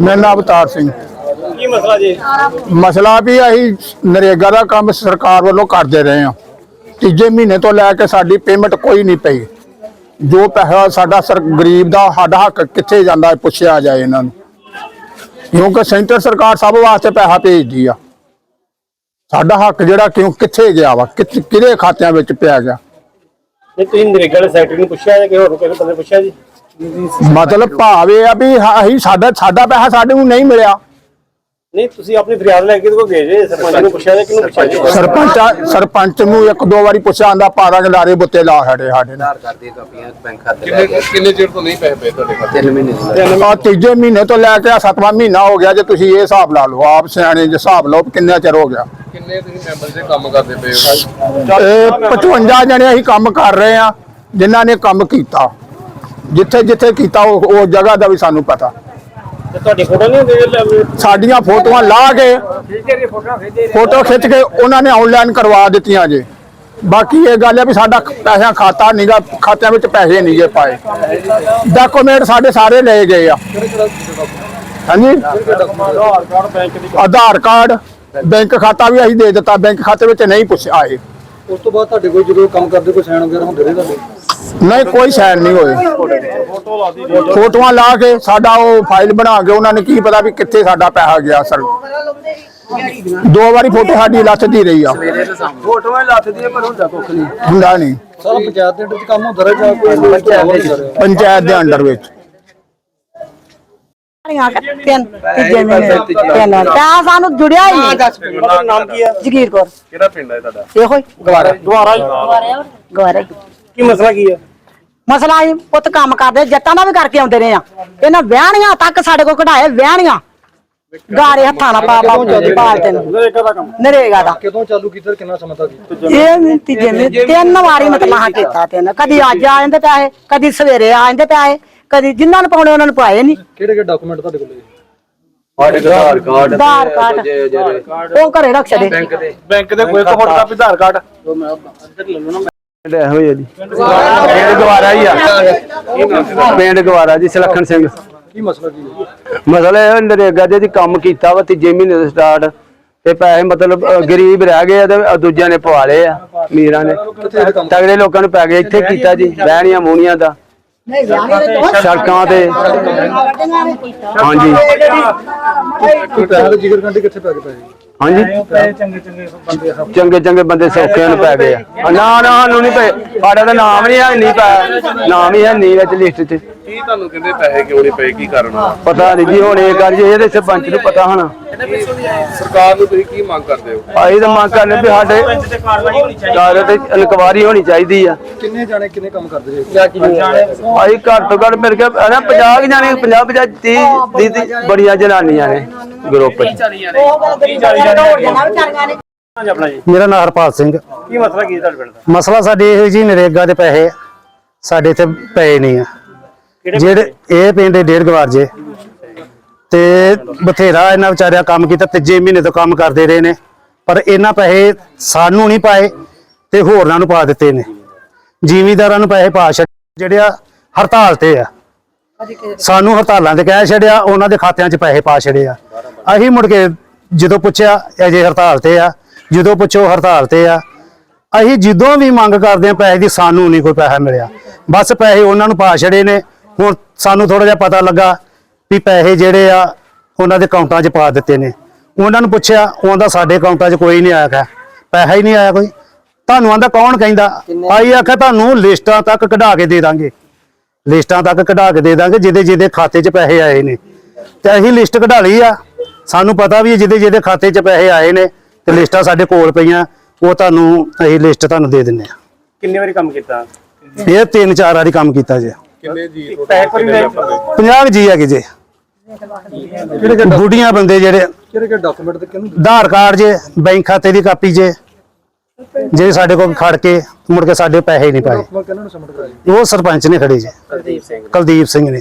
ਮੇਰਾ ਨਾਮ ਅਵਤਾਰ ਸਿੰਘ। ਕੀ ਮਸਲਾ ਜੀ? ਮਸਲਾ ਵੀ ਅਸੀਂ ਨਰੇਗਾ ਦਾ ਕੰਮ ਸਰਕਾਰ ਵੱਲੋਂ ਕਰਦੇ ਰਹੇ ਹਾਂ। ਤੀਜੇ ਮਹੀਨੇ ਤੋਂ ਲੈ ਕੇ ਸਾਡੀ ਪੇਮੈਂਟ ਕੋਈ ਨਹੀਂ ਪਈ। ਜੋ ਪੈਸਾ ਸਾਡਾ ਸਰ ਗਰੀਬ ਦਾ ਸਾਡਾ ਹੱਕ ਕਿੱਥੇ ਜਾਂਦਾ ਹੈ ਪੁੱਛਿਆ ਜਾਏ ਇਹਨਾਂ ਨੂੰ। ਕਿਉਂਕਿ ਸੈਂਟਰ ਸਰਕਾਰ ਸਭ ਵਾਸਤੇ ਪੈਸਾ ਭੇਜਦੀ ਆ। ਸਾਡਾ ਹੱਕ ਜਿਹੜਾ ਕਿਉਂ ਕਿੱਥੇ ਗਿਆ ਵਾ? ਕਿਹਦੇ ਖਾਤਿਆਂ ਵਿੱਚ ਪਿਆ ਗਿਆ? ਨਹੀਂ ਤੁਸੀਂ ਨਰੇਗਾ ਦੇ ਸੈਕਟਰੀ ਨੂੰ ਪੁੱਛਿਆ ਜਾਂ ਹੋਰ ਕਿਸੇ ਬੰਦੇ ਪੁੱਛਿਆ ਜੀ? ਮਤਲਬ ਭਾਵ ਇਹ ਆ ਵੀ ਅਸੀਂ ਸਾਡਾ ਸਾਡਾ ਪੈਸਾ ਸਾਡੇ ਨੂੰ ਨਹੀਂ ਮਿਲਿਆ। ਨਹੀਂ ਤੁਸੀਂ ਆਪਣੀ ਫਰਿਆਦ ਲੈ ਕੇ ਕੋਈ ਗਏ ਜੇ ਸਰਪੰਚ ਨੂੰ ਪੁੱਛਿਆ ਪੁੱਛਿਆ? ਜੀ ਸਰਪੰਚ ਸਰਪੰਚ ਨੂੰ ਇੱਕ ਦੋ ਵਾਰੀ ਪੁੱਛਿਆ ਆਂਦਾ ਪਾਰਾ ਗਲਾਰੇ ਬੁੱਤੇ ਲਾ ਸਾਡੇ ਸਾਡੇ ਨਾਲ। ਦੀਆਂ ਕਾਪੀਆਂ ਬੈਂਕ ਖਾਤੇ ਲੈ ਕਿੰਨੇ ਕਿੰਨੇ ਚਿਰ ਤੋਂ ਨਹੀਂ ਪੈਸੇ ਪਏ ਤੁਹਾਡੇ ਖਾਤੇ? ਤਿੰਨ ਮਹੀਨੇ ਆ ਤੀਜੇ ਮਹੀਨੇ ਤੋਂ ਲੈ ਕੇ ਆ ਸੱਤਵਾਂ ਮਹੀਨਾ ਹੋ ਗਿਆ ਜੇ ਤੁਸੀਂ ਇਹ ਹਿਸਾਬ ਲਾ ਲਓ ਆਪ ਸਿਆਣੇ ਜੇ ਹਿਸਾਬ ਲਓ ਕਿੰਨਾ ਚਿਰ ਹੋ ਗਿਆ। ਕਿੰਨੇ ਤੁਸੀਂ ਮੈਂਬਰ ਦੇ ਕੰਮ ਕਰਦੇ ਪਏ ਹੋ? ਇਹ 55 ਜਣੇ ਅਸੀਂ ਕੰਮ ਕਰ ਰਹੇ ਆ ਜਿਨ੍ਹਾਂ ਨੇ ਕੰਮ ਕੀਤਾ। ਜਿੱਥੇ ਜਿੱਥੇ ਕੀਤਾ ਉਹ ਉਹ ਜਗ੍ਹਾ ਦਾ ਵੀ ਸਾਨੂੰ ਪਤਾ। ਤੇ ਤੁਹਾਡੀ ਫੋਟੋ ਨਹੀਂ ਹੁੰਦੀ ਸਾਡੀਆਂ ਫੋਟੋਆਂ ਲਾ ਕੇ ਫੋਟੋ ਖਿੱਚ ਕੇ ਉਹਨਾਂ ਨੇ ਆਨਲਾਈਨ ਕਰਵਾ ਦਿੱਤੀਆਂ ਜੇ। ਬਾਕੀ ਇਹ ਗੱਲ ਹੈ ਵੀ ਸਾਡਾ ਪੈਸਾ ਖਾਤਾ ਨਹੀਂਗਾ ਖਾਤਿਆਂ ਵਿੱਚ ਪੈਸੇ ਨਹੀਂ ਜੇ ਪਾਏ। ਡਾਕੂਮੈਂਟ ਸਾਡੇ ਸਾਰੇ ਲਏ ਗਏ ਆ। ਹਾਂਜੀ? ਆਧਾਰ ਕਾਰਡ ਬੈਂਕ ਦੀ ਆਧਾਰ ਕਾਰਡ ਬੈਂਕ ਖਾਤਾ ਵੀ ਅਸੀਂ ਦੇ ਦਿੱਤਾ ਬੈਂਕ ਖਾਤੇ ਵਿੱਚ ਨਹੀਂ ਪੁੱਛ ਆਏ। ਉਸ ਤੋਂ ਬਾਅਦ ਤੁਹਾਡੇ ਕੋਲ ਜਦੋਂ ਕੰਮ ਕਰਦੇ ਕੋਈ ਸਾਈਨ ਵਗੈਰਾ ਹੁੰਦੇ ਨੇ ਤੁਹਾਡੇ? ਨਹੀਂ ਕੋਈ ਸਾਈਨ ਨਹੀਂ ਹੋਏ। ਫੋਟੋ ਲਾ ਦੀ ਫੋਟੋਆਂ ਲਾ ਕੇ ਸਾਡਾ ਉਹ ਫਾਈਲ ਬਣਾ ਕੇ ਉਹਨਾਂ ਨੇ ਕੀ ਪਤਾ ਵੀ ਕਿੱਥੇ ਸਾਡਾ ਪੈਸਾ ਗਿਆ ਸਰ ਦੋ ਵਾਰੀ ਫੋਟੋ ਸਾਡੀ ਲੱਥਦੀ ਰਹੀ ਆ। ਫੋਟੋਆਂ ਲੱਥਦੀਆਂ ਪਰ ਹੁੰਦਾ ਕੁੱਖ ਨਹੀਂ। ਹੁੰਦਾ ਨਹੀਂ। ਸਾਰਾ ਪੰਚਾਇਤ ਦੇ ਅੰਦਰ 'ਚ ਕੰਮ ਹੁੰਦਾ ਰਿਹਾ ਜਾਂ ਕੋਈ ਪੰਚਾਇਤ ਦੇ ਪੰਚਾਇਤ ਦੇ ਅੰਡਰ ਵਿੱਚ ਤਿੰਨ ਤੀਜੇ ਮਹੀਨੇ ਤਿੰਨ ਤਾਂ ਸਾਨੂੰ ਜੁੜਿਆ ਹੀ ਨਹੀਂ। ਤੁਹਾਡਾ ਨਾਮ ਕੀ ਹੈ ਜਗੀਰ ਕੌਰ। ਕਿਹੜਾ ਪਿੰਡ ਹੈ ਤੁਹਾਡਾ? ਇਹੋ ਹੀ। ਦੁਆਰਾ ਦੁਆਰਾ ਗਵਾਰੇ ਕੀ ਮਸਲਾ ਕੀ ਹੈ ਮਸਲਾ ਹੀ ਪੁੱਤ ਕੰਮ ਕਰਦੇ ਜੱਟਾਂ ਦਾ ਵੀ ਕਰਕੇ ਆਉਂਦੇ ਰਹੇ ਆ। ਇਹਨਾਂ ਵਿਆਹਣੀਆਂ ਤੱਕ ਸਾਡੇ ਕੋਲ ਕਢਾਏ ਵਿਆਹਣੀਆਂ। ਗਾਰੇ ਹੱਥਾਂ ਨਾਲ ਪਾ ਪਾ ਪਾਲਦੇ ਨੇ। ਨਰੇਗਾ ਦਾ ਕੰਮ। ਨਰੇਗਾ ਦਾ। ਕਦੋਂ ਚਾਲੂ ਕੀਤਾ ਤੇ ਕਿੰਨਾ ਸਮਾਂ ਤੱਕ? ਇਹ ਵੀ ਤੀਜੇ ਮਹੀਨੇ ਤਿੰਨ ਵਾਰੀ ਮਤਲਬ ਹਾਂ ਕੀਤਾ ਤਿੰਨ। ਕਦੀ ਅੱਜ ਆ ਜਾਂਦੇ ਪੈਸੇ ਕਦੀ ਸਵੇਰੇ ਆ ਜਾਂਦੇ ਪੈਸੇ। ਕਦੀ ਜਿਨ੍ਹਾਂ ਨੂੰ ਪਾਉਣੇ ਉਹਨਾਂ ਨੂੰ ਪਾਏ ਨਹੀਂ ਕਿਹੜੇ ਕਿਹੜੇ ਡਾਕੂਮੈਂਟ ਤੁਹਾਡੇ ਕੋਲ ਹੈ ਸਾਡੇ ਆਧਾਰ ਕਾਰਡ ਆਧਾਰ ਕਾਰਡ। ਜੇ- ਜਿਹੜੇ ਉਹ ਘਰੇ ਰੱਖ ਛੱਡੇ। ਬੈਂਕ ਦੇ। ਬੈਂਕ ਦੇ ਕੋਈ ਫੋਟੋ ਕਾਪੀ ਆਧਾਰ ਕਾਰਡ। ਇਹੋ ਹੀ ਆ ਜੀ। ਪਿੰਡ ਗਵਾਰਾ। ਹੀ ਆ। ਪਿੰਡ ਗਵਾਰਾ। ਜੀ ਸੁਲੱਖਣ ਸਿੰਘ। ਕੀ ਮਸਲਾ ਕੀ ਹੈ? ਮਸਲਾ ਇਹ ਨਰੇਗਾ ਦੇ ਜੀ ਕੰਮ ਕੀਤਾ ਵਾ ਤੀਜੇ ਮਹੀਨੇ ਤੋਂ ਸਟਾਰਟ ਤੇ ਪੈਸੇ ਮਤਲਬ ਗਰੀਬ ਰਹਿ ਗਏ ਆ ਤੇ ਦੂਜਿਆਂ ਨੇ ਪਵਾ ਲਏ ਆ ਮੀਰਾਂ ਨੇ। ਤਗੜੇ ਲੋਕਾਂ ਨੂੰ ਪੈ ਗਏ ਇੱਥੇ ਕੀਤਾ ਜੀ ਬਹਿਣੀਆਂ ਮੂਣੀਆਂ ਦਾ। ਸੜਕਾਂ ਤੇ ਹਾਂਜੀ। ਕੋਈ ਪੈਸੇ ਦੇ ਜਿਗਰ ਕੰਡੇ ਕਿੱਥੇ ਪੈ ਗਏ ਪੈਸੇ? ਹਾਂਜੀ। ਚੰਗੇ ਚੰਗੇ ਬੰਦੇ ਸੌਖਿਆਂ ਨੂੰ ਪੈ ਗਏ ਆ। ਨਾ ਨਾ ਸਾਨੂੰ ਨਹੀਂ ਪਏ। ਸਾਡਾ ਤਾਂ ਨਾਮ ਨਹੀਂ ਹੈ ਨਹੀਂ ਪਾਇਆ ਨਾਮ ਹੀ ਹੈ ਨਹੀਂ ਵਿੱਚ ਲਿਸਟ 'ਚ ਕੀ ਤੁਹਾਨੂੰ ਕਹਿੰਦੇ ਪੈਸੇ ਕਿਉਂ ਨਹੀਂ ਪਏ? ਕੀ ਕਾਰਨ ਆ? ਪਤਾ ਨਹੀਂ ਜੀ ਹੁਣ ਇਹ ਗੱਲ ਜੀ ਇਹਦੇ ਸਰਪੰਚ ਨੂੰ ਪਤਾ ਹੋਣਾ। ਸਰਕਾਰ ਨੂੰ ਤੁਸੀਂ ਕੀ ਮੰਗ ਕਰਦੇ ਹੋ? ਅਸੀਂ ਤਾਂ ਮੰਗ ਕਰਨੇ ਵੀ ਸਾਡੇ ਤੇ ਕਾਰਵਾਈ ਹੋਣੀ ਚਾਹੀਦੀ ਕਾਰ ਤੇ ਇਨਕੁਆਰੀ ਹੋਣੀ ਚਾਹੀਦੀ ਆ। ਕਿੰਨੇ ਜਾਣੇ ਕਿੰਨੇ ਕੰਮ ਕਰਦੇ ਜੀ ਅਸੀਂ ਘੱਟ ਤੋਂ ਘੱਟ ਮੇਰੇ ਕੇ ਨਾ 50 ਕੁ ਜਾਣੇ 50 50 30 30 ਬੜੀਆਂ ਜਨਾਨੀਆਂ ਨੇ ਗਰੁੱਪ 'ਚ ਮੇਰਾ ਨਾਮ ਹਰਪਾਲ ਸਿੰਘ। ਕੀ ਮਸਲਾ ਕੀ ਹੈ ਤੁਹਾਡੇ ਪਿੰਡ ਦਾ? ਮਸਲਾ ਸਾਡੇ ਇਹ ਜੀ ਨਰੇਗਾ ਦੇ ਪੈਸੇ ਸਾਡੇ ਇੱਥੇ ਪਏ ਨਹੀਂ ਆ। ਜਿਹੜੇ ਇਹ ਪਿੰਡ ਡੇਢ ਗਵਾਰ ਜੇ। ਤੇ ਬਥੇਰਾ ਇਹਨਾਂ ਵਿਚਾਰਿਆਂ ਕੰਮ ਕੀਤਾ ਤੀਜੇ ਮਹੀਨੇ ਤੋਂ ਕੰਮ ਕਰਦੇ ਰਹੇ ਨੇ। ਪਰ ਇਹਨਾਂ ਪੈਸੇ ਸਾਨੂੰ ਨਹੀਂ ਪਾਏ ਤੇ ਹੋਰਨਾਂ ਨੂੰ ਪਾ ਦਿੱਤੇ ਨੇ। ਜ਼ਿਮੀਂਦਾਰਾਂ ਨੂੰ ਪੈਸੇ ਪਾ ਛੱਡ ਜਿਹੜੇ ਆ ਹੜਤਾਲ ਤੇ ਆ। ਸਾਨੂੰ ਹੜਤਾਲਾਂ ਤੇ ਕਹਿ ਛੱਡਿਆ, ਉਹਨਾਂ ਦੇ ਖਾਤਿਆਂ 'ਚ ਪੈਸੇ ਪਾ ਛੜੇ ਆ। ਅਸੀਂ ਮੁੜ ਕੇ ਜਦੋਂ ਪੁੱਛਿਆ ਅਜੇ ਹੜਤਾਲ ਤੇ ਆ, ਜਦੋਂ ਪੁੱਛੋ ਹੜਤਾਲ ਤੇ ਆ, ਅਸੀਂ ਜਦੋਂ ਵੀ ਮੰਗ ਕਰਦੇ ਆ, ਪੈਸੇ ਦੀ ਸਾਨੂੰ ਨਹੀਂ ਕੋਈ ਪੈਸਾ ਮਿਲਿਆ। ਬਸ ਪੈਸੇ ਉਹਨਾਂ ਨੂੰ ਪਾ ਛੜੇ ਨੇ। ਹੁਣ ਸਾਨੂੰ ਥੋੜਾ ਜਿਹਾ ਪਤਾ ਲੱਗਾ ਵੀ ਪੈਸੇ ਜਿਹੜੇ ਆ ਉਹਨਾਂ ਦੇ ਅਕਾਊਂਟਾਂ 'ਚ ਪਾ ਦਿੱਤੇ ਨੇ। ਉਹਨਾਂ ਨੂੰ ਪੁੱਛਿਆ ਉਹਦਾ ਸਾਡੇ ਅਕਾਊਂਟਾਂ 'ਚ ਕੋਈ ਨਹੀਂ ਆਇਆ ਹੈ ਪੈਸਾ ਹੀ ਨਹੀਂ ਆਇਆ ਕੋਈ। ਤੁਹਾਨੂੰ ਆਂਦਾ ਕੌਣ ਕਹਿੰਦਾ? ਆਈ ਆਖਿਆ ਤੁਹਾਨੂੰ ਲਿਸਟਾਂ ਤੱਕ ਕਢਾ ਕੇ ਦੇ ਦਾਂਗੇ। ਲਿਸਟਾਂ ਤੱਕ ਕਢਾ ਕੇ ਦੇ ਦਾਂਗੇ ਜਿਹਦੇ ਜਿਹਦੇ ਖਾਤੇ 'ਚ ਪੈਸੇ ਆਏ ਨੇ। ਤੇ ਅਸੀਂ ਲਿਸਟ ਕਢਾ ਲਈ ਆ। ਸਾਨੂੰ ਪਤਾ ਵੀ ਜਿਹਦੇ ਜਿਹਦੇ ਖਾਤੇ 'ਚ ਪੈਸੇ ਆਏ ਨੇ ਤੇ ਲਿਸਟਾਂ ਸਾਡੇ ਕੋਲ ਪਈਆਂ ਉਹ ਤੁਹਾਨੂੰ ਅਸੀਂ ਲਿਸਟ ਤੁਹਾਨੂੰ ਦੇ ਦਿੰਨੇ ਆ। ਕਿੰਨੇ ਵਾਰੀ ਕੰਮ ਕੀਤਾ? ਇਹ ਤਿੰਨ ਚਾਰ ਵਾਰੀ ਕੰਮ ਕੀਤਾ ਜੇ। ਕਿੰਨੇ ਜੀ? ਪੈਸੇ ਕੋਈ ਨਹੀਂ 50 ਜੀ ਹੈਗੇ ਜੇ। ਬੁੱਢੀਆਂ ਬੰਦੇ ਜਿਹੜੇ ਕਿਹੜੇ ਕਿਹੜੇ ਡਾਕੂਮੈਂਟ ਤੇ ਕਿਹਨੂੰ ਆਧਾਰ ਕਾਰਡ ਜੇ ਬੈਂਕ ਖਾਤੇ ਦੀ ਕਾਪੀ ਜੇ ਜਿਹੜੇ ਸਾਡੇ ਕੋਲ ਖੜ ਕੇ ਮੁੜ ਕੇ ਸਾਡੇ ਪੈਸੇ ਨਹੀਂ ਪਾਏ। ਡਾਕੂਮੈਂਟ ਕਿਹਨਾਂ ਨੂੰ ਸਬਮਿਟ ਕਰਾਏ? ਉਹ ਸਰਪੰਚ ਨੇ ਖੜੇ ਜੇ। ਕੁਲਦੀਪ ਸਿੰਘ ਕੁਲਦੀਪ ਸਿੰਘ ਨੇ।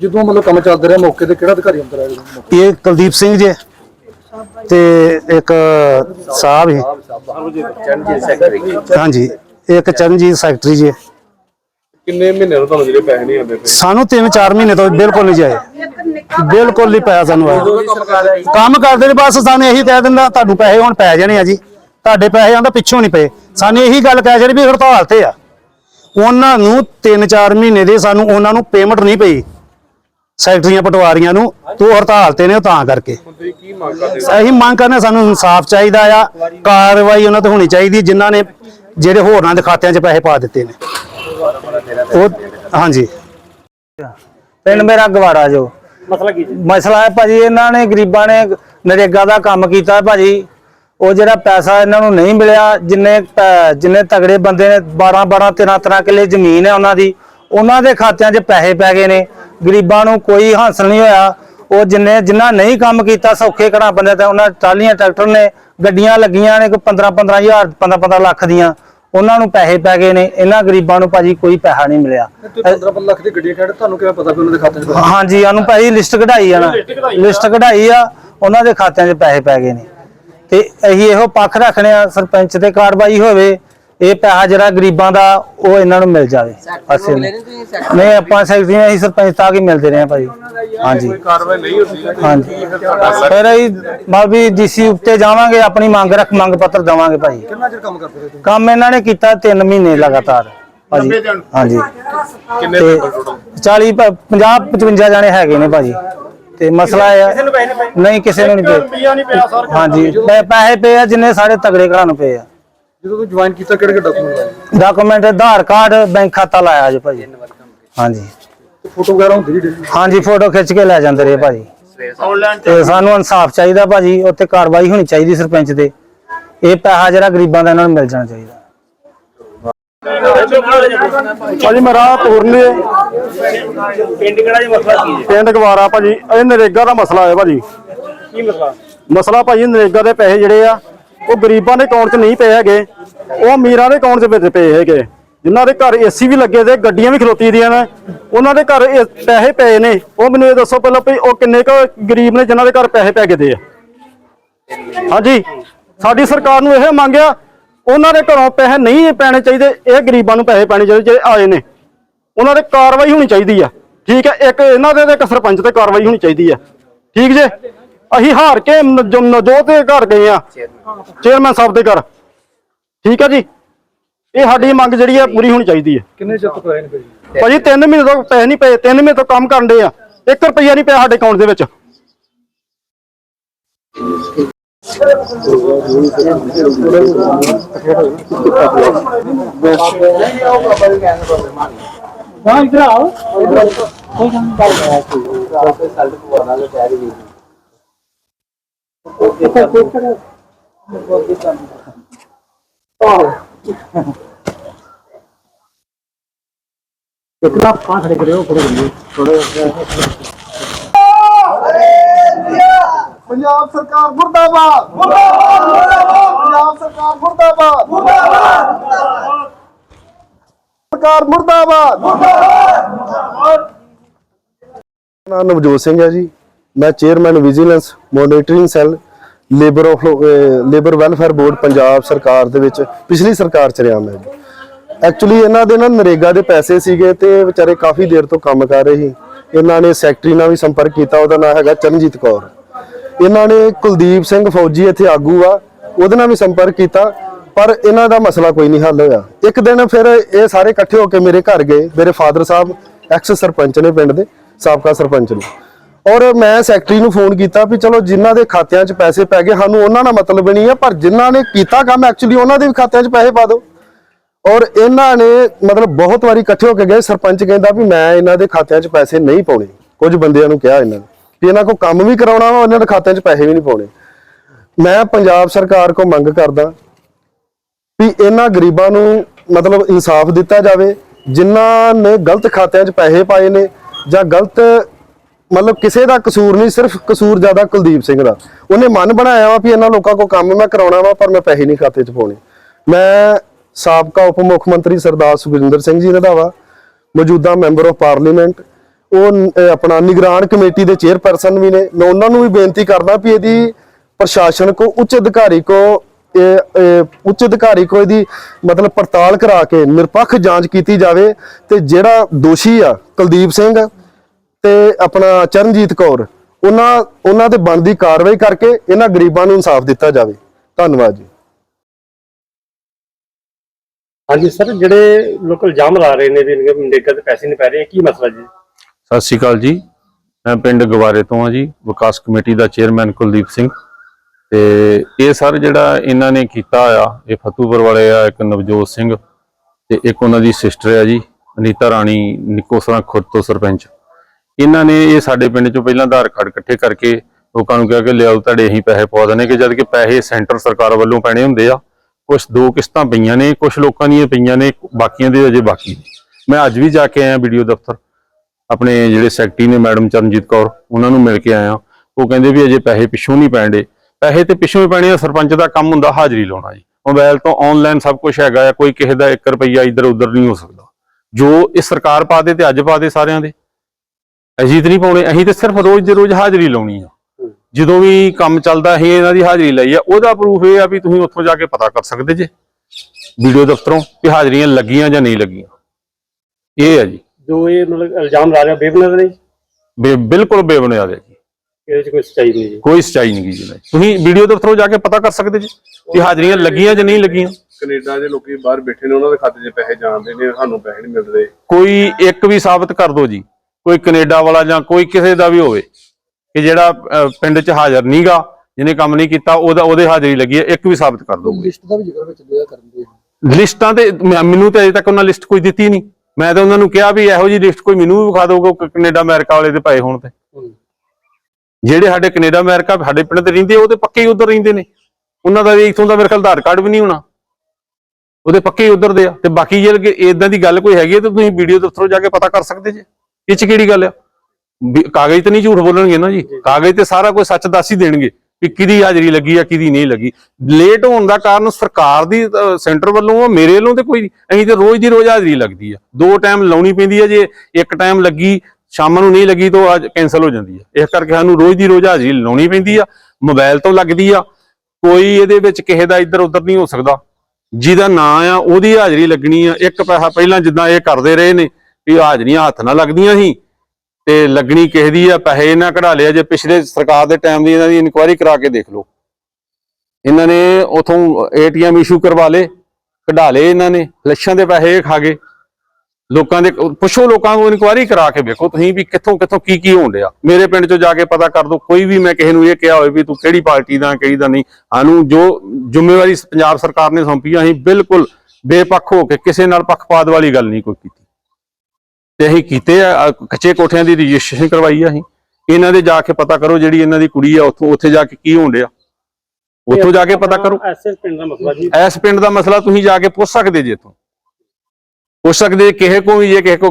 ਜਦੋਂ ਮਤਲਬ ਕੰਮ ਚੱਲਦਾ ਰਿਹਾ ਮੌਕੇ ਤੇ ਕਿਹੜਾ ਅਧਿਕਾਰੀ ਅੰਦਰ ਆਇਆ ਇਹ ਕੁਲਦੀਪ ਸਿੰਘ ਜੇ ਤੇ ਇੱਕ ਸਾਹਿਬ ਜੀ। ਸੈਕਟਰੀ। ਹਾਂਜੀ ਇੱਕ ਚਰਨਜੀਤ ਸੈਕਟਰੀ ਜੀ। ਕਿੰਨੇ ਮਹੀਨੇ ਤੋਂ ਤੁਹਾਨੂੰ ਜਿਹੜੇ ਪੈਸੇ ਨਹੀਂ ਆਉਂਦੇ ਪਏ? ਸਾਨੂੰ 3-4 ਮਹੀਨੇ ਤੋਂ ਬਿਲਕੁਲ ਨਹੀਂ ਜਾਏ ਬਿਲਕੁਲ ਨਹੀਂ ਪਿਆ ਸਾਨੂੰ ਆਇਆ ਕੰਮ ਕਰਦੇ ਨੇ ਬਸ ਸਾਨੂੰ ਇਹੀ ਕਹਿ ਦਿੰਦਾ ਤੁਹਾਨੂੰ ਪੈਸੇ ਹੁਣ ਪੈ ਜਾਣੇ ਆ ਜੀ। ਤੁਹਾਡੇ ਪੈਸੇ ਆਂਦਾ ਪਿੱਛੋਂ ਨਹੀਂ ਪਏ। ਸਾਨੂੰ ਇਹੀ ਗੱਲ ਕਹਿ ਜਾਣੀ ਵੀ ਹੜਤਾਲ ਤੇ ਆ। ਉਹਨਾਂ ਨੂੰ 3-4 ਮਹੀਨੇ ਦੇ ਸਾਨੂੰ ਉਹਨਾਂ ਨੂੰ ਪੇਮੈਂਟ ਨਹੀਂ ਪਈ। ਸੈਕਟਰੀਆਂ ਪਟਵਾਰੀਆਂ ਨੂੰ ਤੂੰ ਹੜਤਾਲ ਤੇ ਨੇ ਉਹ ਤਾਂ ਕਰਕੇ। ਅਸੀਂ ਮੰਗ ਕਰਨੇ ਸਾਨੂੰ ਇਨਸਾਫ ਚਾਹੀਦਾ ਆ। ਕਾਰਵਾਈ ਉਹਨਾਂ ਤੇ ਹੋਣੀ ਚਾਹੀਦੀ ਜਿਨ੍ਹਾਂ ਨੇ ਜਿਹੜੇ ਹੋਰਨਾਂ ਦੇ ਖਾਤਿਆਂ 'ਚ ਪੈਸੇ ਪਾ ਦਿੱਤੇ ਨੇ। ਉਹ ਹਾਂਜੀ। ਪਿੰਡ ਮੇਰਾ ਗਵਾੜਾ ਜੋ। ਮਸਲਾ ਕੀ ਜੀ? ਮਸਲਾ ਹੈ ਭਾਜੀ ਇਹਨਾਂ ਨੇ ਗਰੀਬਾਂ ਨੇ ਨਰੇਗਾ ਦਾ ਕੰਮ ਕੀਤਾ ਭਾਜੀ। ਉਹ ਜਿਹੜਾ ਪੈਸਾ ਇਹਨਾਂ ਨੂੰ ਨਹੀਂ ਮਿਲਿਆ ਜਿੰਨੇ ਜਿੰਨੇ ਤਗੜੇ ਬੰਦੇ ਨੇ 12 12 13 13 ਕਿੱਲੇ ਜ਼ਮੀਨ ਹੈ ਉਹਨਾਂ ਦੀ ਉਹਨਾਂ ਦੇ ਖਾਤਿਆਂ 'ਚ ਪੈਸੇ ਪੈ ਗਏ ਨੇ। ਗਰੀਬਾਂ ਨੂੰ ਕੋਈ ਹਾਸਲ ਨਹੀਂ ਹੋਇਆ। ਉਹ ਜਿੰਨੇ ਜਿਨ੍ਹਾਂ ਨਹੀਂ ਕੰਮ ਕੀਤਾ ਸੌਖੇ ਘਰਾਂ ਬੰਦੇ ਤੇ ਉਹਨਾਂ ਟਾਲੀਆਂ ਟਰੈਕਟਰ ਨੇ ਗੱਡੀਆਂ ਲੱਗੀਆਂ ਨੇ ਕੋਈ 15 15 ਹਜ਼ਾਰ 15 15 ਲੱਖ ਦੀਆਂ। ਉਹਨਾਂ ਨੂੰ ਪੈਸੇ ਪੈ ਗਏ ਨੇ ਇਹਨਾਂ ਗਰੀਬਾਂ ਨੂੰ ਭਾਜੀ ਕੋਈ ਪੈਸਾ ਨਹੀਂ ਮਿਲਿਆ। ਤੇ 15 ਲੱਖ ਦੀ ਗੱਡੀਆਂ ਕਹਿੰਦੇ ਤੁਹਾਨੂੰ ਕਿਵੇਂ ਪਤਾ ਵੀ ਉਹਨਾਂ ਦੇ ਖਾਤੇ 'ਚ ਪੈਸੇ? ਹਾਂਜੀ ਸਾਨੂੰ ਭਾਈ ਲਿਸਟ ਕਢਾਈ ਆ ਨਾ। ਲਿਸਟ ਕਢਾਈ ਆ। ਉਹਨਾਂ ਦੇ ਖਾਤਿਆਂ 'ਚ ਪੈਸੇ ਪੈ ਗਏ ਨੇ। ਤੇ ਅਸੀਂ ਇਹੋ ਪੱਖ ਰੱਖਣੇ ਆ ਸਰਪੰਚ ਤੇ ਕਾਰਵਾਈ ਹੋਵੇ ਇਹ ਪੈਸਾ ਜਿਹੜਾ ਗਰੀਬਾਂ ਦਾ ਉਹ ਇਹਨਾਂ ਨੂੰ ਮਿਲ ਜਾਵੇ। ਅਸੀਂ ਨਹੀਂ ਆਪਾਂ ਸੈਕਟਰੀ ਅਸੀਂ ਸਰਪੰਚ ਤੱਕ ਹੀ ਮਿਲਦੇ ਰਹੇ ਆ ਭਾਈ ਹਾਂਜੀ। ਕਾਰਵਾਈ ਨਹੀਂ ਹੁੰਦੀ ਹਾਂਜੀ। ਫਿਰ ਅਸੀਂ ਮਾ ਵੀ ਡੀਸੀ ਉੱਤੇ ਜਾਵਾਂਗੇ ਆਪਣੀ ਮੰਗ ਰੱਖ ਮੰਗ ਪੱਤਰ ਦੇਵਾਂਗੇ ਭਾਈ ਕਿੰਨਾ ਚਿਰ ਕੰਮ ਕਰਦੇ ਰਹੇ ਤੁਸੀਂ? ਕੰਮ ਇਹਨਾਂ ਨੇ ਕੀਤਾ 3 ਮਹੀਨੇ ਲਗਾਤਾਰ। ਭਾਜੀ। ਹਾਂਜੀ। ਕਿੰਨੇ ਤੇ ਮੈਂਬਰ ਟੋਟਲ 40 ਪ- 50 55 ਜਾਣੇ ਹੈਗੇ ਨੇ ਭਾਜੀ। ਤੇ ਮਸਲਾ ਇਹ ਕਿਸੇ ਨੂੰ ਹੈ ਪੈਸੇ ਨਹੀਂ ਪਏ। ਨਹੀਂ ਕਿਸੇ ਨੂੰ ਨਹੀਂ ਪਏ। ਰੁਪਈਆ ਨਹੀਂ ਪਿਆ ਸਰ ਹਾਂਜੀ। ਪੈਸੇ ਪਏ ਆ ਜਿੰਨੇ ਸਾਡੇ ਤਗੜੇ ਘਰਾਂ ਨੂੰ ਪਏ ਆ। ਜਦੋਂ ਤੁਸੀਂ ਜੁਆਇਨ ਕੀਤਾ ਕਿਹੜੇ ਕਿਹੜੇ ਡਾਕੂਮੈਂਟ ਲਾਏ? ਡਾਕੂਮੈਂਟ ਆਧਾਰ ਕਾਰਡ ਬੈਂਕ ਖਾਤਾ ਲਾਇਆ ਜੀ ਭਾਜੀ। ਹਾਂਜੀ। ਫੋਟੋ ਵਗੈਰਾ ਹੁੰਦੀ ਜੀ ਹਾਂਜੀ ਫੋਟੋ ਖਿੱਚ ਕੇ ਲੈ ਜਾਂਦੇ ਰਹੇ ਭਾਜੀ। ਤੇ ਸਾਨੂੰ ਇਨਸਾਫ ਚਾਹੀਦਾ ਭਾਜੀ ਉੱਤੇ ਕਾਰਵਾਈ ਹੋਣੀ ਚਾਹੀਦੀ ਸਰਪੰਚ ਤੇ ਇਹ ਪੈਸਾ ਜਿਹੜਾ ਗਰੀਬਾਂ ਦਾ ਇਹਨਾਂ ਨੂੰ ਮਿਲ ਜਾਣਾ ਚਾਹੀਦਾ। ਭਾਜੀ ਮੇਰਾ ਪੂਰਨੀ ਪਿੰਡ ਕਿਹੜਾ ਜੀ ਮਸਲਾ ਕੀ ਜੀ ਪਿੰਡ ਗਵਾਰਾ ਭਾਜੀ ਇਹ ਨਰੇਗਾ ਦਾ ਮਸਲਾ ਹੈ ਭਾਜੀ। ਕੀ ਮਸਲਾ? ਮਸਲਾ ਭਾਜੀ ਨਰੇਗਾ ਦੇ ਪੈਸੇ ਜਿਹੜੇ ਆ ਉਹ ਗਰੀਬਾਂ ਦੇ ਅਕਾਊਂਟ 'ਚ ਨਹੀਂ ਪਏ ਹੈਗੇ, ਉਹ ਅਮੀਰਾਂ ਦੇ ਅਕਾਊਂਟ 'ਚ ਵਿੱਚ ਪਏ ਹੈਗੇ। ਜਿਨ੍ਹਾਂ ਦੇ ਘਰ ਏਸੀ ਵੀ ਲੱਗੇ ਤੇ ਗੱਡੀਆਂ ਵੀ ਖਲੋਤੀ ਦੀਆਂ ਨੇ, ਉਹਨਾਂ ਦੇ ਘਰ ਇਹ ਪੈਸੇ ਪਏ ਨੇ। ਉਹ ਮੈਨੂੰ ਇਹ ਦੱਸੋ ਪਹਿਲਾਂ ਵੀ ਉਹ ਕਿੰਨੇ ਕੁ ਗਰੀਬ ਨੇ ਜਿਨ੍ਹਾਂ ਦੇ ਘਰ ਪੈਸੇ ਪੈ ਗਏ ਦੇ ਆ। ਹਾਂਜੀ, ਸਾਡੀ ਸਰਕਾਰ ਨੂੰ ਇਹ ਮੰਗਿਆ, ਉਹਨਾਂ ਦੇ ਘਰੋਂ ਪੈਸੇ ਨਹੀਂ ਪੈਣੇ ਚਾਹੀਦੇ, ਇਹ ਗਰੀਬਾਂ ਨੂੰ ਪੈਸੇ ਪੈਣੇ ਚਾਹੀਦੇ, ਜਿਹੜੇ ਆਏ ਨੇ। ਉਹਨਾਂ ਦੇ ਕਾਰਵਾਈ ਹੋਣੀ ਚਾਹੀਦੀ ਆ। ਠੀਕ ਹੈ, ਇੱਕ ਇਹਨਾਂ ਦੇ ਤੇ ਇੱਕ ਸਰਪੰਚ ਤੇ ਕਾਰਵਾਈ ਹੋਣੀ ਚਾਹੀਦੀ ਆ। ਠੀਕ ਜੇ? ਅਸੀਂ ਹਾਰ ਕੇ ਨਜ- ਨਜੋਤ ਦੇ ਘਰ ਗਏ ਆ। ਚੇਅਰਮੈਨ ਸਾਹਿਬ ਦੇ ਘਰ। ਠੀਕ ਹੈ ਜੀ? ਇਹ ਸਾਡੀ ਮੰਗ ਜਿਹੜੀ ਆ ਪੂਰੀ ਹੋਣੀ ਚਾਹੀਦੀ ਹੈ ਕਿੰਨੇ ਚਿਰ ਤੋਂ ਪੈਸੇ ਨਹੀਂ ਪਏ ਭਾਜੀ 3 ਮਹੀਨੇ ਤੋਂ ਪੈਸੇ ਨਹੀਂ ਪਏ। 3 ਮਹੀਨੇ ਤੋਂ ਕੰਮ ਕਰਨ ਦੇ ਆ। 1 ਰੁਪਈਆ ਨਹੀਂ ਪਿਆ ਸਾਡੇ ਅਕਾਊਂਟ ਦੇ ਵਿੱਚ। ਪੰਜਾਬ ਸਰਕਾਰ ਮੁਰਦਾਬਾਦ। ਮੁਰਦਾਬਾਦ ਪੰਜਾਬ ਸਰਕਾਰ ਮੁਰਦਾਬਾਦ। ਮੁਰਦਾਬਾਦ ਸਰਕਾਰ ਮੁਰਦਾਬਾਦ। ਨਾਮ ਨਵਜੋਤ ਸਿੰਘ ਹੈ ਜੀ। ਮੈਂ chairman vigilance monitoring cell labour of labour welfare board Punjab ਸਰਕਾਰ ਦੇ ਵਿੱਚ ਪਿਛਲੀ ਸਰਕਾਰ ਚ ਰਿਹਾ ਮੈਂ। ਐਕਚੁਅਲੀ ਇਹਨਾਂ ਦੇ ਨਾ ਨਰੇਗਾ ਦੇ ਪੈਸੇ ਸੀਗੇ ਤੇ ਵਿਚਾਰੇ ਕਾਫੀ ਦੇਰ ਤੋਂ ਕੰਮ ਕਰ ਰਹੇ ਸੀ। ਇਹਨਾਂ ਨੇ ਸੈਕਟਰੀ ਨਾਲ ਵੀ ਸੰਪਰਕ ਕੀਤਾ, ਉਹਦਾ ਨਾਮ ਹੈਗਾ ਚਰਨਜੀਤ ਕੌਰ। ਇਹਨਾਂ ਨੇ ਕੁਲਦੀਪ ਸਿੰਘ ਫੌਜੀ ਇੱਥੇ ਆਗੂ ਆ, ਉਹਦੇ ਨਾਲ ਵੀ ਸੰਪਰਕ ਕੀਤਾ, ਪਰ ਇਹਨਾਂ ਦਾ ਮਸਲਾ ਕੋਈ ਨਹੀਂ ਹੱਲ ਹੋਇਆ। ਇੱਕ ਦਿਨ ਫਿਰ ਇਹ ਸਾਰੇ ਇਕੱਠੇ ਹੋ ਕੇ ਮੇਰੇ ਘਰ ਗਏ, ਮੇਰੇ ਫਾਦਰ ਸਾਹਿਬ ਐਕਸ ਸਰਪੰਚ ਨੇ ਪਿੰਡ ਦੇ, ਸਾਬਕਾ ਸਰਪੰਚ ਨੇ। ਔਰ ਮੈਂ ਸੈਕਟਰੀ ਨੂੰ ਫੋਨ ਕੀਤਾ ਵੀ ਚਲੋ ਜਿਨ੍ਹਾਂ ਦੇ ਖਾਤਿਆਂ 'ਚ ਪੈਸੇ ਪੈ ਗਏ, ਸਾਨੂੰ ਉਹਨਾਂ ਨਾਲ ਮਤਲਬ ਨਹੀਂ ਹੈ ਪਰ ਜਿਨ੍ਹਾਂ ਨੇ ਕੀਤਾ ਕੰਮ ਐਕਚੁਅਲੀ ਉਹਨਾਂ ਦੇ ਵੀ ਖਾਤਿਆਂ 'ਚ ਪੈਸੇ ਪਾ ਦਿਓ। ਔਰ ਇਹਨਾਂ ਨੇ ਮਤਲਬ ਬਹੁਤ ਵਾਰੀ ਇਕੱਠੇ ਹੋ ਕੇ ਗਏ, ਸਰਪੰਚ ਕਹਿੰਦਾ ਵੀ ਮੈਂ ਇਹਨਾਂ ਦੇ ਖਾਤਿਆਂ 'ਚ ਪੈਸੇ ਨਹੀਂ ਪਾਉਣੇ। ਕੁਝ ਬੰਦਿਆਂ ਨੂੰ ਕਿਹਾ ਇਹਨਾਂ ਨੇ ਵੀ ਇਹਨਾਂ ਕੋ ਕੰਮ ਵੀ ਕਰਾਉਣਾ ਵਾ, ਉਹਨਾਂ ਦੇ ਖਾਤਿਆਂ 'ਚ ਪੈਸੇ ਵੀ ਨਹੀਂ ਪਾਉਣੇ। ਮੈਂ ਪੰਜਾਬ ਸਰਕਾਰ ਕੋ ਮੰਗ ਕਰਦਾ ਵੀ ਇਹਨਾਂ ਗਰੀਬਾਂ ਨੂੰ ਮਤਲਬ ਇਨਸਾਫ ਦਿੱਤਾ ਜਾਵੇ, ਜਿਨ੍ਹਾਂ ਨੇ ਗਲਤ ਖਾਤਿਆਂ 'ਚ ਪੈਸੇ ਪਾਏ ਨੇ ਜਾਂ ਗਲਤ ਮਤਲਬ ਕਿਸੇ ਦਾ ਕਸੂਰ ਨਹੀਂ, ਸਿਰਫ ਕਸੂਰ ਜ਼ਿਆਦਾ ਕੁਲਦੀਪ ਸਿੰਘ ਦਾ। ਉਹਨੇ ਮਨ ਬਣਾਇਆ ਵਾ ਵੀ ਇਹਨਾਂ ਲੋਕਾਂ ਕੋ ਕੰਮ ਮੈਂ ਕਰਾਉਣਾ ਵਾ, ਪਰ ਮੈਂ ਪੈਸੇ ਨਹੀਂ ਖਾਤੇ 'ਚ ਪਾਉਣੇ। ਮੈਂ ਸਾਬਕਾ ਉਪ ਮੁੱਖ ਮੰਤਰੀ ਸਰਦਾਰ ਸੁਖਜਿੰਦਰ ਸਿੰਘ ਜੀ ਰੰਧਾਵਾ ਮੌਜੂਦਾ ਮੈਂਬਰ ਆਫ ਪਾਰਲੀਮੈਂਟ, ਉਹ ਆਪਣਾ ਨਿਗਰਾਨ ਕਮੇਟੀ ਦੇ ਚੇਅਰਪਰਸਨ ਵੀ ਨੇ। ਮੈਂ ਉਹਨਾਂ ਨੂੰ ਵੀ ਬੇਨਤੀ ਕਰਦਾ ਵੀ ਇਹਦੀ ਪ੍ਰਸ਼ਾਸਨ ਕੋ, ਉੱਚ ਅਧਿਕਾਰੀ ਕੋ ਉੱਚ ਅਧਿਕਾਰੀ ਕੋ ਇਹਦੀ ਮਤਲਬ ਪੜਤਾਲ ਕਰਾ ਕੇ ਨਿਰਪੱਖ ਜਾਂਚ ਕੀਤੀ ਜਾਵੇ ਤੇ ਜਿਹੜਾ ਦੋਸ਼ੀ ਆ, ਕੁਲਦੀਪ ਸਿੰਘ ਤੇ ਆਪਣਾ ਚਰਨਜੀਤ ਕੌਰ ਉਹਨਾਂ ਉਹਨਾਂ ਤੇ ਬਣਦੀ ਕਾਰਵਾਈ ਕਰਕੇ ਇਹਨਾਂ ਗਰੀਬਾਂ ਨੂੰ ਇਨਸਾਫ ਦਿੱਤਾ ਜਾਵੇ। ਧੰਨਵਾਦ ਜੀ। ਹਾਂਜੀ ਸਰ ਜਿਹੜੇ ਲੋਕ ਇਲਜ਼ਾਮ ਲਾ ਰਹੇ ਨੇ ਵੀ ਨਰੇਗਾ ਦੇ ਪੈਸੇ ਨਹੀਂ ਪੈ ਰਹੇ ਕੀ ਮਸਲਾ ਜੀ? ਸਤਿ ਸ਼੍ਰੀ ਅਕਾਲ ਜੀ। ਮੈਂ ਪਿੰਡ ਗਵਾਰੇ ਤੋਂ ਹਾਂ ਜੀ ਵਿਕਾਸ ਕਮੇਟੀ ਦਾ ਚੇਅਰਮੈਨ ਕੁਲਦੀਪ ਸਿੰਘ। ਤੇ ਇਹ ਸਰ ਜਿਹੜਾ ਇਹਨਾਂ ਨੇ ਕੀਤਾ ਆ ਇਹ ਫਤੂਪੁਰ ਵਾਲੇ ਆ ਇੱਕ ਨਵਜੋਤ ਸਿੰਘ ਤੇ ਇੱਕ ਉਹਨਾਂ ਦੀ ਸਿਸਟਰ ਆ ਜੀ ਅਨੀਤਾ ਰਾਣੀ ਨਿਕੋਸਰਾ ਖੁਰਦ ਤੋਂ ਸਰਪੰਚ। ਇਹਨਾਂ ਨੇ ਇਹ ਸਾਡੇ ਪਿੰਡ ਚੋਂ ਪਹਿਲਾਂ ਆਧਾਰ ਕਾਰਡ ਇਕੱਠੇ ਕਰਕੇ ਲੋਕਾਂ ਨੂੰ ਕਿਹਾ ਕਿ ਲਿਆਓ, ਤੁਹਾਡੇ ਅਸੀਂ ਪੈਸੇ ਪਵਾ ਦਨੇ ਕਿ ਜਦ ਕਿ ਪੈਸੇ ਸੈਂਟਰ ਸਰਕਾਰ ਵੱਲੋਂ ਪੈਣੇ ਹੁੰਦੇ ਆ ਕੁਝ ਦੋ ਕਿਸ਼ਤਾਂ ਪਈਆਂ ਨੇ ਕੁਝ ਲੋਕਾਂ ਦੀਆਂ ਪਈਆਂ ਨੇ, ਬਾਕੀਆਂ ਦੇ ਅਜੇ ਬਾਕੀ ਮੈਂ ਅੱਜ ਵੀ ਜਾ ਕੇ ਆਇਆ ਵੀਡੀਓ ਦਫ਼ਤਰ, ਆਪਣੇ ਜਿਹੜੇ ਸੈਕਟਰੀ ਨੇ ਮੈਡਮ ਚਰਨਜੀਤ ਕੌਰ, ਉਹਨਾਂ ਨੂੰ ਮਿਲ ਕੇ ਆਇਆ। ਉਹ ਕਹਿੰਦੇ ਵੀ ਅਜੇ ਪੈਸੇ ਪਿੱਛੋਂ ਨਹੀਂ ਪੈਣਦੇ ਪੈਸੇ ਤੇ ਪਿੱਛੋਂ ਹੀ ਪੈਣੇ ਆ, ਸਰਪੰਚ ਦਾ ਕੰਮ ਹੁੰਦਾ, ਹਾਜ਼ਰੀ ਲਾਉਣਾ ਜੀ। ਮੋਬਾਈਲ ਤੋਂ ਆਨਲਾਈਨ ਸਭ ਕੁਝ ਹੈਗਾ ਆ, ਕੋਈ ਕਿਸੇ ਦਾ 1 ਰੁਪਈਆ ਇੱਧਰ ਉੱਧਰ ਨਹੀਂ ਹੋ ਸਕਦਾ। ਜੋ ਇਹ ਸਰਕਾਰ ਪਾ ਦੇ ਤੇ ਅੱਜ ਪਾ ਦੇ ਸਾਰਿਆਂ ਦੇ। ਅਸੀਂ ਤੇ ਨਹੀਂ ਪਾਉਣੇ ਅਸੀਂ ਤੇ ਸਿਰਫ ਰੋਜ਼ ਦੇ ਰੋਜ਼ ਹਾਜ਼ਰੀ ਲਾਉਣੀ ਆ। ਜਦੋਂ ਵੀ ਕੰਮ ਚੱਲਦਾ ਅਸੀਂ ਇਹਨਾਂ ਦੀ ਹਾਜ਼ਰੀ ਲਈ ਆ। ਉਹਦਾ ਪ੍ਰੂਫ ਇਹ ਆ ਵੀ ਤੁਸੀਂ ਉੱਥੋਂ ਜਾ ਕੇ ਪਤਾ ਕਰ ਸਕਦੇ ਜੇ ਵੀਡੀਓ ਦਫ਼ਤਰੋਂ ਕਿ ਹਾਜ਼ਰੀਆਂ ਲੱਗੀਆਂ ਜਾਂ ਨਹੀਂ ਲੱਗੀਆਂ। ਇਹ ਹੈ ਜੀ। ਜੋ ਇਹ ਮਤਲਬ ਇਲਜ਼ਾਮ ਲਾ ਰਹੇ ਬੇਬੁਨਿਆਦ ਨੇ ਬੇ- ਬਿਲਕੁਲ ਬੇਬੁਨਿਆਦ ਹੈ ਜੀ। ਇਹਦੇ ਚ ਕੋਈ ਸੱਚਾਈ ਨਹੀਂ ਜੀ। ਕੋਈ ਸਚਾਈ ਨਹੀਂ ਗੀ ਜੀ। ਤੁਸੀਂ ਵੀਡੀਓ ਦਫ਼ਤਰੋਂ ਜਾ ਕੇ ਪਤਾ ਕਰ ਸਕਦੇ ਜੀ ਕਿ ਹਾਜ਼ਰੀਆਂ ਲੱਗੀਆਂ ਜਾਂ ਨਹੀਂ ਲੱਗੀਆਂ। ਕੈਨੇਡਾ ਦੇ ਲੋਕੀ ਬਾਹਰ ਬੈਠੇ ਨੇ ਉਹਨਾਂ ਦੇ ਖਾਤੇ 'ਚ ਪੈਸੇ ਜਾਂਦੇ ਨੇ ਸਾਨੂੰ ਪੈਸੇ ਨਹੀਂ ਮਿਲਦੇ। ਕੋਈ ਇੱਕ ਵੀ ਸਾਬਤ ਕਰ ਦਿਓ ਜੀ। ਕੋਈ ਕੈਨੇਡਾ ਵਾਲਾ ਜਾਂ ਕੋਈ ਕਿਸੇ ਦਾ ਵੀ ਹੋਵੇ ਕਿ ਜਿਹੜਾ ਪਿੰਡ 'ਚ ਹਾਜ਼ਰ ਨਹੀਂਗਾ ਜਿਹਨੇ ਕੰਮ ਨਹੀਂ ਕੀਤਾ ਉਹਦਾ ਉਹਦੇ ਹਾਜ਼ਰੀ ਲੱਗੀ ਹੈ ਇੱਕ ਵੀ ਸਾਬਤ ਕਰ ਦਿਓ ਲਿਸਟ ਦਾ ਵੀ ਜ਼ਿਕਰ ਵਿੱਚ ਦਿਆ ਕਰਨ ਦੇ ਲਿਸਟਾਂ ਤੇ ਮੈਨੂੰ ਤੇ ਅਜੇ ਤੱਕ ਉਹਨਾਂ ਲਿਸਟ ਕੋਈ ਦਿੱਤੀ ਨਹੀਂ। ਮੈਂ ਤਾਂ ਉਹਨਾਂ ਨੂੰ ਕਿਹਾ ਵੀ ਇਹੋ ਜੀ ਲਿਸਟ ਕੋਈ ਮੈਨੂੰ ਵੀ ਵਿਖਾ ਦਿਓਗੇ ਕਿ ਕੈਨੇਡਾ ਅਮਰੀਕਾ ਵਾਲੇ ਦੇ ਪਏ ਹੋਣ ਤੇ। ਜਿਹੜੇ ਸਾਡੇ ਕੈਨੇਡਾ ਅਮਰੀਕਾ ਸਾਡੇ ਪਿੰਡ ਤੇ ਰਹਿੰਦੇ ਉਹ ਤੇ ਪੱਕੇ ਹੀ ਉਧਰ ਰਹਿੰਦੇ ਨੇ। ਉਹਨਾਂ ਦਾ ਵੀ ਇਥੋਂ ਦਾ ਮੇਰੇ ਖਿਆਲ ਆਧਾਰ ਕਾਰਡ ਵੀ ਨਹੀਂ ਹੋਣਾ। ਉਹਦੇ ਪੱਕੇ ਹੀ ਉਧਰ ਦੇ ਆ। ਤੇ ਬਾਕੀ ਜੇ ਇਦਾਂ ਦੀ ਗੱਲ ਕੋਈ ਹੈਗੀ ਤਾਂ ਤੁਸੀਂ ਵੀਡੀਓ ਦਫ਼ਤਰੋਂ ਜਾ ਕੇ ਪਤਾ ਕਰ ਸਕਦੇ ਜੇ। ਇਹ ਚ ਕਿਹੜੀ ਗੱਲ ਆ? ਕਾਗਜ਼ ਤੇ ਨਹੀਂ ਝੂਠ ਬੋਲਣਗੇ ਨਾ ਜੀ। ਕਾਗਜ਼ ਤੇ ਸਾਰਾ ਕੁਝ ਸੱਚ ਦੱਸ ਹੀ ਦੇਣਗੇ ਕਿ ਕਿਹਦੀ ਹਾਜ਼ਰੀ ਲੱਗੀ ਆ ਕਿਹਦੀ ਨਹੀਂ ਲੱਗੀ। ਲੇਟ ਹੋਣ ਦਾ ਕਾਰਨ ਸਰਕਾਰ ਦੀ ਸੈਂਟਰ ਵੱਲੋਂ ਆ ਮੇਰੇ ਵੱਲੋਂ ਤੇ ਕੋਈ। ਅਸੀਂ ਤੇ ਰੋਜ਼ ਦੀ ਰੋਜ਼ ਹਾਜ਼ਰੀ ਲੱਗਦੀ ਆ। ਦੋ ਟਾਈਮ ਲਾਉਣੀ ਪੈਂਦੀ ਆ ਜੇ ਇੱਕ ਟਾਈਮ ਲੱਗੀ ਸ਼ਾਮ ਨੂੰ ਨਹੀਂ ਲੱਗੀ ਤਾਂ ਅੱਜ ਕੈਨਸਲ ਹੋ ਜਾਂਦੀ ਆ। ਇਸ ਕਰਕੇ ਸਾਨੂੰ ਰੋਜ਼ ਦੀ ਰੋਜ਼ ਹਾਜ਼ਰੀ ਲਾਉਣੀ ਪੈਂਦੀ ਆ। ਮੋਬਾਈਲ ਤੋਂ ਲੱਗਦੀ ਆ। ਕੋਈ ਇਹਦੇ ਵਿੱਚ ਕਿਸੇ ਦਾ ਇੱਧਰ ਉੱਧਰ ਨਹੀਂ ਹੋ ਸਕਦਾ। ਜਿਹਦਾ ਨਾਂ ਆ ਉਹਦੀ ਹਾਜ਼ਰੀ ਲੱਗਣੀ ਆ। ਇੱਕ ਪੈਸਾ ਪਹਿਲਾਂ ਜਿੱਦਾਂ ਇਹ ਕਰਦੇ ਰਹੇ ਨੇ ਵੀ ਹਾਜ਼ਰੀਆਂ ਹੱਥ ਨਾਲ ਲੱਗਦੀਆਂ ਸੀ। ਤੇ ਲੱਗਣੀ ਕਿਸੇ ਦੀ ਆ, ਪੈਸੇ ਇਹਨਾਂ ਕਢਾ ਲਿਆ ਜੇ ਪਿਛਲੇ ਸਰਕਾਰ ਦੇ ਟਾਈਮ ਦੀ ਇਹਨਾਂ ਦੀ ਇਨਕੁਆਇਰੀ ਕਰਾ ਕੇ ਦੇਖ ਲਓ। ਇਹਨਾਂ ਨੇ ਉਥੋਂ ਏਟੀਐਮ ਇਸ਼ੂ ਕਰਵਾ ਲੇ ਕਢਾ ਲਏ ਇਹਨਾਂ ਨੇ ਲੱਛਾਂ ਦੇ ਪੈਸੇ ਖਾ ਗਏ। ਲੋਕਾਂ ਦੇ ਪੁੱਛੋ ਲੋਕਾਂ ਨੂੰ ਇਨਕੁਆਇਰੀ ਕਰਾ ਕੇ ਵੇਖੋ ਤੁਸੀਂ ਵੀ ਕਿੱਥੋਂ ਕਿੱਥੋਂ ਕੀ ਕੀ ਹੋਣ ਡਿਆ। ਮੇਰੇ ਪਿੰਡ ਚੋਂ ਜਾ ਕੇ ਪਤਾ ਕਰ ਦੋ ਕੋਈ ਵੀ ਮੈਂ ਕਿਸੇ ਨੂੰ ਇਹ ਕਿਹਾ ਹੋਵੇ ਵੀ ਤੂੰ ਕਿਹੜੀ ਪਾਰਟੀ ਦਾ, ਕਿਹੜੀ ਦਾ ਨਹੀਂ। ਸਾਨੂੰ ਜੋ ਜ਼ਿੰਮੇਵਾਰੀ ਪੰਜਾਬ ਸਰਕਾਰ ਨੇ ਸੌਂਪੀ ਆ, ਅਸੀਂ ਬਿਲਕੁਲ ਬੇਪੱਖ ਹੋ ਕੇ ਕਿਸੇ ਨਾਲ ਪੱਖਪਾਤ ਵਾਲੀ ਗੱਲ ਨਹੀਂ ਕੋਈ ਕੀਤੀ। ਤੇ ਅਸੀਂ ਕੀਤੇ ਆ ਕੱਚੇ ਕੋਠਿਆਂ ਦੀ ਰਜਿਸਟ੍ਰੇਸ਼ਨ ਕਰਵਾਈ ਆ ਅਸੀਂ। ਇਹਨਾਂ ਦੇ ਜਾ ਕੇ ਪਤਾ ਕਰੋ ਜਿਹੜੀ ਇਹਨਾਂ ਦੀ ਕੁੜੀ ਆ ਉੱਥੋਂ ਉੱਥੇ ਜਾ ਕੇ ਕੀ ਹੋਣ ਡਿਆ। ਉੱਥੋਂ ਜਾ ਕੇ ਪਤਾ ਕਰੋ। ਐਸਐਸ ਪਿੰਡ ਦਾ ਮਸਲਾ ਜੀ। ਇਸ ਪਿੰਡ ਦਾ ਮਸਲਾ ਤੁਸੀਂ ਜਾ ਕੇ ਪੁੱਛ ਸਕਦੇ ਜੇ ਇੱਥੋਂ। ਪੁੱਛ ਸਕਦੇ ਕਿਸੇ ਕੋ ਵੀ ਜੇ ਕਿਸੇ ਕੋ